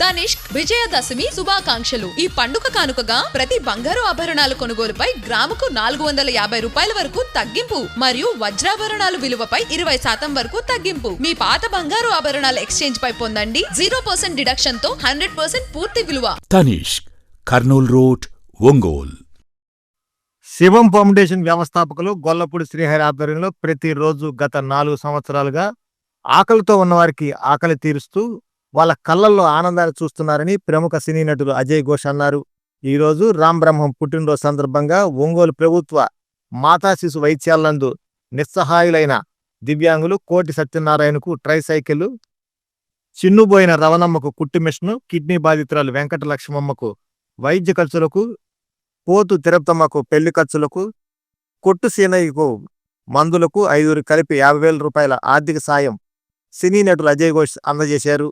తనిష్క్ విజయదశమి శుభాకాంక్షలు. ఈ పండుగ కానుకగా ప్రతి బంగారు ఆభరణాల కొనుగోలుపై గ్రాముకు నాలుగు వందల యాభై రూపాయల వరకు తగ్గింపు మరియు వజ్రాభరణాలు విలువపై ఇరవై శాతం వరకు తగ్గింపు. మీ పాత బంగారు ఆభరణాల ఎక్స్చేంజ్ పై పొందండి. జీరో పర్సెంట్ డిడక్షన్తో హండ్రెడ్ పర్సెంట్ పూర్తి విలువ. తనిష్క్ కర్నూల్ రోడ్ ఒంగోల్. శివం ఫౌండేషన్ వ్యవస్థాపకులు గొల్లపూడి శ్రీహరి ఆధ్వర్యంలో ప్రతిరోజు గత నాలుగు సంవత్సరాలుగా ఆకలితో ఉన్నవారికి ఆకలి తీరుస్తూ వాళ్ళ కళ్ళల్లో ఆనందాన్ని చూస్తున్నారని ప్రముఖ సినీ నటులు అజయ్ ఘోష్ అన్నారు. ఈ రోజు రామ్ బ్రహ్మం పుట్టినరోజు సందర్భంగా ఒంగోలు ప్రభుత్వ మాతా శిశు వైద్యాలందు నిస్సహాయులైన దివ్యాంగులు కోటి సత్యనారాయణకు ట్రైసైకిల్ చిన్నుబోయిన రవణమ్మకు కుట్టు మిషను కిడ్నీ బాధితురాలు వెంకట లక్ష్మమ్మకు వైద్య ఖర్చులకు పోతు తిరుపతమ్మకు పెళ్ళి ఖర్చులకు కొట్టు సీనయ్యకు మందులకు ఐదుగురు కలిపి యాభై వేల రూపాయల ఆర్థిక సాయం సినీ నటులు అజయ్ ఘోష్ అందజేశారు.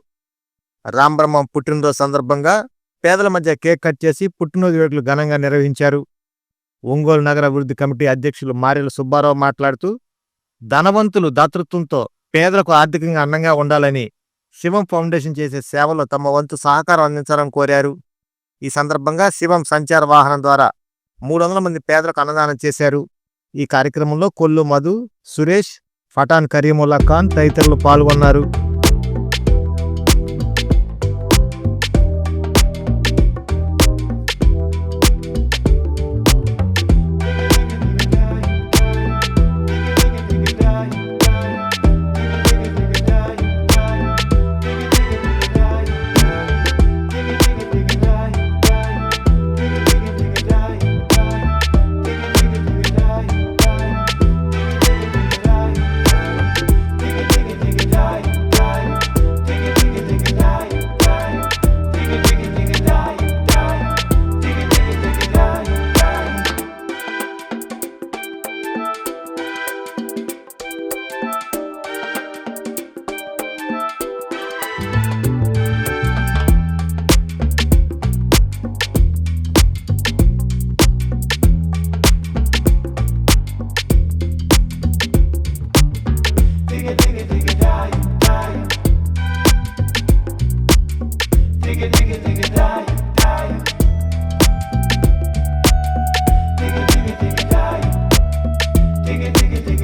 రాంబ్రహ్మం పుట్టినరోజు సందర్భంగా పేదల మధ్య కేక్ కట్ చేసి పుట్టినరోజు వేడుకలు ఘనంగా నిర్వహించారు. ఒంగోలు నగర అభివృద్ధి కమిటీ అధ్యక్షులు మారెల సుబ్బారావు మాట్లాడుతూ ధనవంతులు దాతృత్వంతో పేదలకు ఆర్థికంగా అండంగా ఉండాలని శివం ఫౌండేషన్ చేసే సేవలో తమ వంతు సహకారం అందించాలని కోరారు. ఈ సందర్భంగా శివం సంచార వాహనం ద్వారా మూడు వందల మంది పేదలకు అన్నదానం చేశారు. ఈ కార్యక్రమంలో కొల్లు మధు సురేష్ ఫటాన్ కరీముల్లా ఖాన్ తదితరులు పాల్గొన్నారు. Take it, take it, it.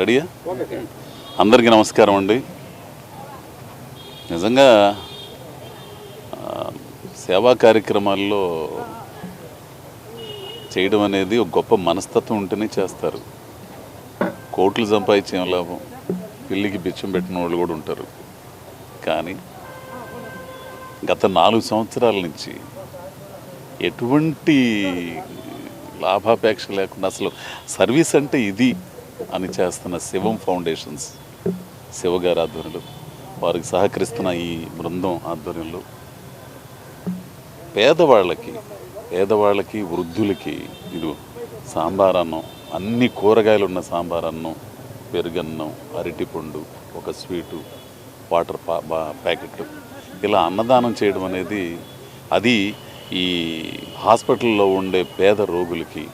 రెడీయా? అందరికీ నమస్కారం అండి. నిజంగా సేవా కార్యక్రమాల్లో చేయడం అనేది ఒక గొప్ప మనస్తత్వం ఉంటేనే చేస్తారు. కోట్లు సంపాదించే లాభం పిల్లికి బిచ్చం పెట్టిన వాళ్ళు కూడా ఉంటారు. కానీ గత నాలుగు సంవత్సరాల నుంచి ఎటువంటి లాభాపేక్ష లేకుండా అసలు సర్వీస్ అంటే ఇది. అని చేస్తున్న శివం ఫౌండేషన్స్ శివగారి ఆధ్వర్యంలో వారికి సహకరిస్తున్న ఈ బృందం ఆధ్వర్యంలో పేదవాళ్ళకి పేదవాళ్ళకి వృద్ధులకి ఇది సాంబార్ అన్నం అన్ని కూరగాయలు ఉన్న సాంబార్ అన్నం పెరుగన్నం అరటిపండు ఒక స్వీటు వాటర్ పా బా- ప్యాకెట్ ఇలా అన్నదానం చేయడం అనేది అది ఈ హాస్పిటల్లో ఉండే పేద రోగులకి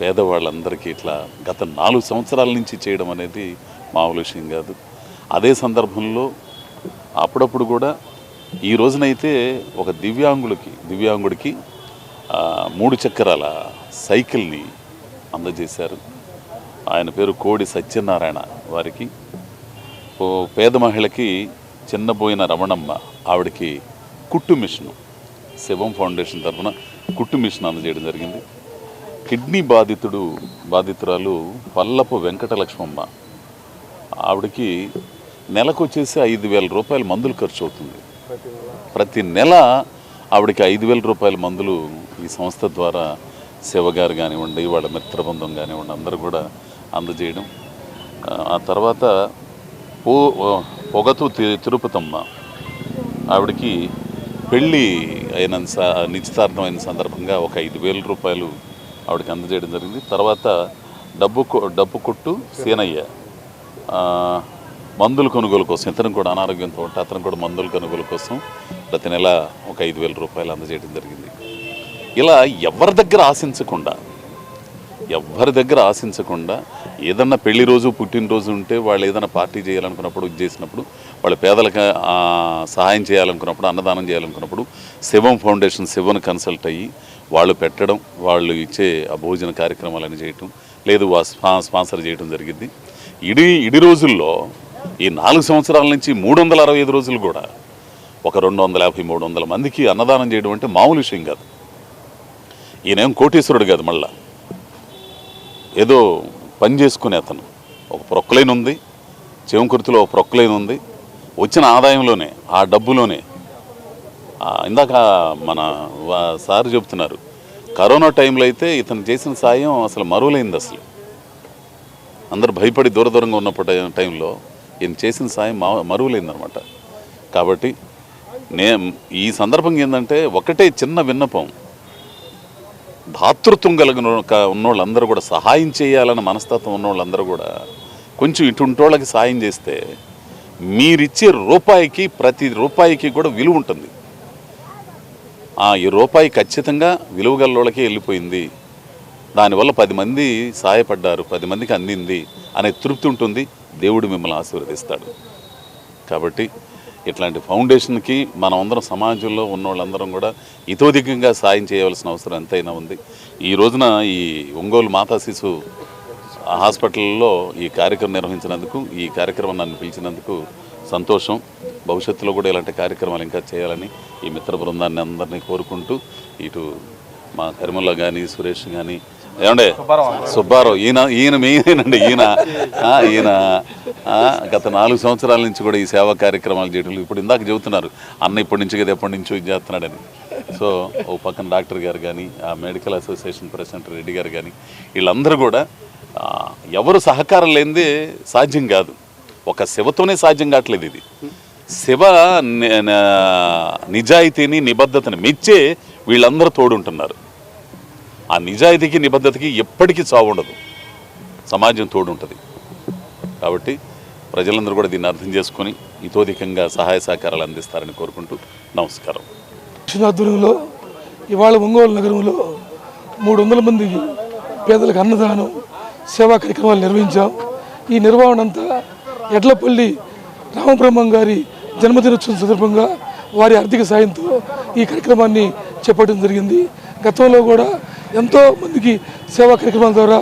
పేదవాళ్ళందరికీ ఇట్లా గత నాలుగు సంవత్సరాల నుంచి చేయడం అనేది మామూలు విషయం కాదు. అదే సందర్భంలో అప్పుడప్పుడు కూడా ఈ రోజునైతే ఒక దివ్యాంగులకి దివ్యాంగుడికి మూడు చక్రాల సైకిల్ని అందజేశారు. ఆయన పేరు కోడి సత్యనారాయణ వారికి. ఓ పేద మహిళకి చిన్నబోయిన రమణమ్మ ఆవిడకి కుట్టు మిషను శివం ఫౌండేషన్ తరఫున కుట్టు మిషన్ అందజేయడం జరిగింది. కిడ్నీ బాధితుడు బాధితురాలు పల్లపు వెంకటలక్ష్మమ్మ. ఆవిడకి నెలకు వచ్చేసి ఐదు వేల రూపాయల మందులు ఖర్చు అవుతుంది. ప్రతి నెల ఆవిడకి ఐదు వేల రూపాయల మందులు ఈ సంస్థ ద్వారా శివగారు కానివ్వండి వాళ్ళ మిత్రబృందం కానివ్వండి అందరూ కూడా అందజేయడం. ఆ, తర్వాత పో పొగతు తి- తిరుపతమ్మ ఆవిడకి పెళ్ళి అయిన నిశ్చితార్థమైన నిశ్చితార్థం అయిన సందర్భంగా ఒక ఐదు వేల రూపాయలు ఆవిడకి అందజేయడం జరిగింది. తర్వాత డబ్బు కొ- డబ్బు కొట్టు సీనయ్య. మందుల కొనుగోలు కోసం ఇతను కూడా అనారోగ్యంతో ఉంటే అతను కూడా మందుల కొనుగోలు కోసం ప్రతి నెల ఒక ఐదు వేల రూపాయలు అందజేయడం జరిగింది. ఇలా ఎవరి దగ్గర ఆశించకుండా ఎవరి దగ్గర ఆశించకుండా ఏదన్నా పెళ్ళి రోజు పుట్టినరోజు ఉంటే వాళ్ళు ఏదైనా పార్టీ చేయాలనుకున్నప్పుడు చేసినప్పుడు వాళ్ళ పేదలకు సహాయం చేయాలనుకున్నప్పుడు అన్నదానం చేయాలనుకున్నప్పుడు శివం ఫౌండేషన్ శివను కన్సల్ట్ అయ్యి వాళ్ళు పెట్టడం వాళ్ళు ఇచ్చే ఆ భోజన కార్యక్రమాలను చేయటం లేదు వా- స్పా- స్పాన్సర్ చేయటం జరిగింది ఇడి ఇడి రోజుల్లో ఈ నాలుగు సంవత్సరాల నుంచి మూడు వందల అరవై ఐదు రోజులు కూడా ఒక రెండు వందల యాభై మూడు వందల మందికి అన్నదానం చేయడం అంటే మామూలు విషయం కాదు. ఈయనేం కోటీశ్వరుడు కాదు మళ్ళా. ఏదో పని చేసుకునే అతను. ఒక ప్రొక్కలైన ఉంది చెవంకుర్తిలో ఒక ప్రొక్కలైన ఉంది. వచ్చిన ఆదాయంలోనే ఆ డబ్బులోనే ఇందాక మన వా- సార్ చెబుతున్నారు కరోనా టైంలో అయితే ఇతను చేసిన సాయం అసలు మరువలేంది అసలు. అందరు భయపడి దూర దూరంగా ఉన్నప్పుడు టైంలో ఈయన చేసిన సాయం మా అనమాట కాబట్టి నే ఈ సందర్భంగా ఏంటంటే ఒకటే చిన్న విన్నపం. దాతృత్వం కలిగిన ఉన్నోళ్ళందరూ కూడా సహాయం చేయాలన్న మనస్తత్వం ఉన్నోళ్ళందరూ కూడా కొంచెం ఇటుంటోళ్ళకి సాయం చేస్తే మీరిచ్చే రూపాయికి ప్రతి రూపాయికి కూడా విలువ ఉంటుంది. ఈ రూపాయి ఖచ్చితంగా విలువగల్లోళ్ళకే వెళ్ళిపోయింది. దానివల్ల పది మంది సహాయపడ్డారు పది మందికి అందింది అనే తృప్తి ఉంటుంది. దేవుడు మిమ్మల్ని ఆశీర్వదిస్తాడు. కాబట్టి ఇట్లాంటి ఫౌండేషన్కి మనం అందరం సమాజంలో ఉన్న వాళ్ళందరం కూడా ఇతోధికంగా సాయం చేయవలసిన అవసరం ఎంతైనా ఉంది. ఈ రోజున ఈ ఒంగోలు మాతా శిశు హాస్పిటల్లో ఈ కార్యక్రమం నిర్వహించినందుకు ఈ కార్యక్రమం నన్ను పిలిచినందుకు సంతోషం. భవిష్యత్తులో కూడా ఇలాంటి కార్యక్రమాలు ఇంకా చేయాలని ఈ మిత్ర బృందాన్ని అందరినీ కోరుకుంటూ ఇటు మా కరిమల్ల కానీ సురేష్ కానీ ఏమండే? సుబ్బారావు. ఈయన ఈయన మెయిన్ అండి ఈయన ఈయన గత నాలుగు సంవత్సరాల నుంచి కూడా ఈ సేవా కార్యక్రమాలు చేయడం ఇప్పుడు ఇందాక చెబుతున్నారు అన్న ఇప్పటి నుంచి కదా ఎప్పటి నుంచో ఇది చేస్తున్నాడని. సో ఓ పక్కన డాక్టర్ గారు కానీ ఆ మెడికల్ అసోసియేషన్ ప్రెసిడెంట్ రెడ్డి గారు కానీ వీళ్ళందరూ కూడా ఎవరు సహకారం లేనిదే సాధ్యం కాదు. ఒక శివతోనే సాధ్యం కావట్లేదు ఇది. శివ నిజాయితీని నిబద్ధతని మెచ్చే వీళ్ళందరూ తోడుంటున్నారు. ఆ నిజాయితీకి నిబద్ధతకి ఎప్పటికీ చావుండదు సమాజం తోడుంటుంది. కాబట్టి ప్రజలందరూ కూడా దీన్ని అర్థం చేసుకొని ఇతోధికంగా సహాయ సహకారాలు అందిస్తారని కోరుకుంటూ నమస్కారం. దక్షిణాధ్వర్యంలో ఇవాళ ఒంగోలు నగరంలో మూడు వందల మంది పేదలకు అన్నదానం సేవా కార్యక్రమాలు నిర్వహించాం. ఈ నిర్వహణ అంతా ఎడ్లపల్లి రామబ్రహ్మం గారి జన్మదినోత్సవం సందర్భంగా వారి ఆర్థిక సాయంతో ఈ కార్యక్రమాన్ని చేపట్టడం జరిగింది. గతంలో కూడా ఎంతో మందికి సేవా కార్యక్రమాల ద్వారా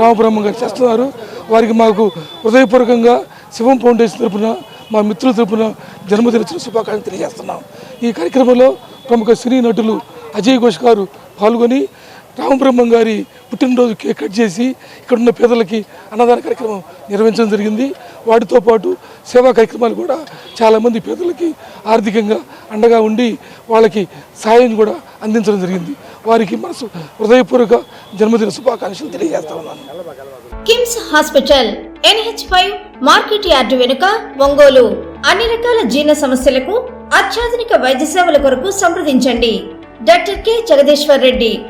రామబ్రహ్మం గారు చేస్తున్నారు. వారికి మాకు హృదయపూర్వకంగా శివం ఫౌండేషన్ తరపున మా మిత్రుల తరపున జన్మదినోత్సవ శుభాకాంక్షలు తెలియజేస్తున్నాం. ఈ కార్యక్రమంలో ప్రముఖ సినీ నటులు అజయ్ ఘోష్ గారు పాల్గొని రామబ్రహ్మం గారి పుట్టినరోజు కేక్ కట్ చేసి ఇక్కడున్న పేదలకి అన్నదాన కార్యక్రమం నిర్వహించడం జరిగింది. వాటితో పాటు సేవా కార్యక్రమాలు కూడా చాలామంది పేదలకి ఆర్థికంగా అండగా ఉండి వాళ్ళకి సాయం కూడా అందించడం జరిగింది. వారికి మనసు హృదయపూర్వక జన్మదిన శుభాకాంక్షలు తెలియజేస్తా ఉన్నాను. KIMS hospital NH five market yard వెనుక ఒంగోలు. అన్ని రకాల జీర్ణ సమస్యలకు అత్యాధునిక వైద్య సేవల కొరకు సంప్రదించండి. Doctor K. Jagadishwar Reddy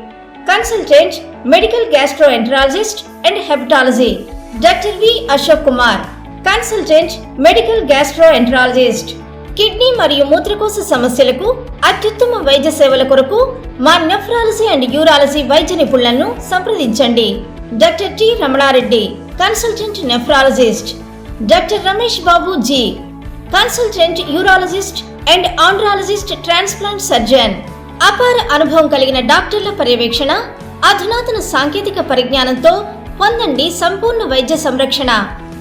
consultant medical gastroenterologist and hepatology. Doctor V. Ashok Kumar. Consultant medical gastroenterologist kidney మరియు మూత్రకోశ సమస్యలకు అత్యుత్తమ వైద్య సేవల కొరకు మా నెఫ్రాలజీ అండ్ యూరాలజీ వైద్య నిపుణులను సంప్రదించండి. Doctor T Ramana Reddy consultant nephrologist. Doctor Ramesh Babu G consultant urologist and andrologist transplant surgeon. అపార అనుభవం కలిగిన డాక్టర్ల పర్యవేక్షణ అధునాతన సాంకేతిక పరిజ్ఞానంతో పొందండి సంపూర్ణ వైద్య సంరక్షణ.